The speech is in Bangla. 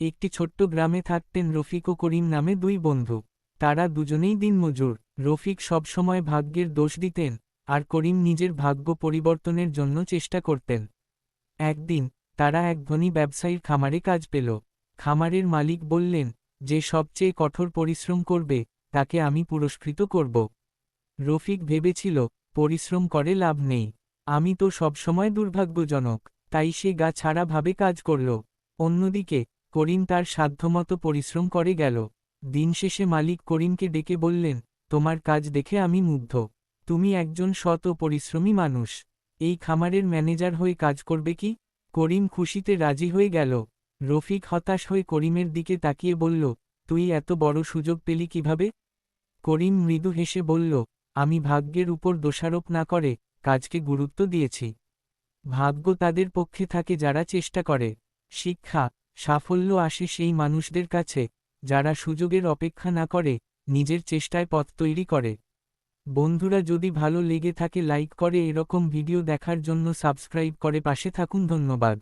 একটি ছোট্ট গ্রামে থাকতেন রফিক ও করিম নামে দুই বন্ধু। তারা দুজনেই দিনমজুর। রফিক সবসময় ভাগ্যের দোষ দিতেন আর করিম নিজের ভাগ্য পরিবর্তনের জন্য চেষ্টা করতেন। একদিন তারা এক ধনী ব্যবসায়ীর খামারে কাজ পেল। খামারের মালিক বললেন, যে সবচেয়ে কঠোর পরিশ্রম করবে, তাকে আমি পুরস্কৃত করব। রফিক ভেবেছিল, পরিশ্রম করে লাভ নেই। আমি তো সবসময় দুর্ভাগ্যজনক, তাই সে গা ছাড়া ভাবে কাজ করল। অন্যদিকে করিম তার সাধ্যমতো পরিশ্রম করে গেল। দিন শেষে মালিক করিমকে ডেকে বললেন, তোমার কাজ দেখে আমি মুগ্ধ। তুমি একজন সৎ ও পরিশ্রমী মানুষ। এই খামারের ম্যানেজার হয়ে কাজ করবে কি? করিম খুশিতে রাজি হয়ে গেল। রফিক হতাশ হয়ে করিমের দিকে তাকিয়ে বলল, তুই এত বড় সুযোগ পেলি কীভাবে? করিম মৃদু হেসে বলল, আমি ভাগ্যের উপর দোষারোপ না করে কাজকে গুরুত্ব দিয়েছি। ভাগ্য তাদের পক্ষে থাকে যারা চেষ্টা করে। শিক্ষা সাফল্য আসে সেই মানুষদের কাছে, যারা সুযোগের অপেক্ষা না করে, নিজের চেষ্টায় পথ তৈরি করে। বন্ধুরা, যদি ভালো লেগে থাকে, লাইক করে এরকম ভিডিও দেখার জন্য সাবস্ক্রাইব করে পাশে থাকুন। ধন্যবাদ।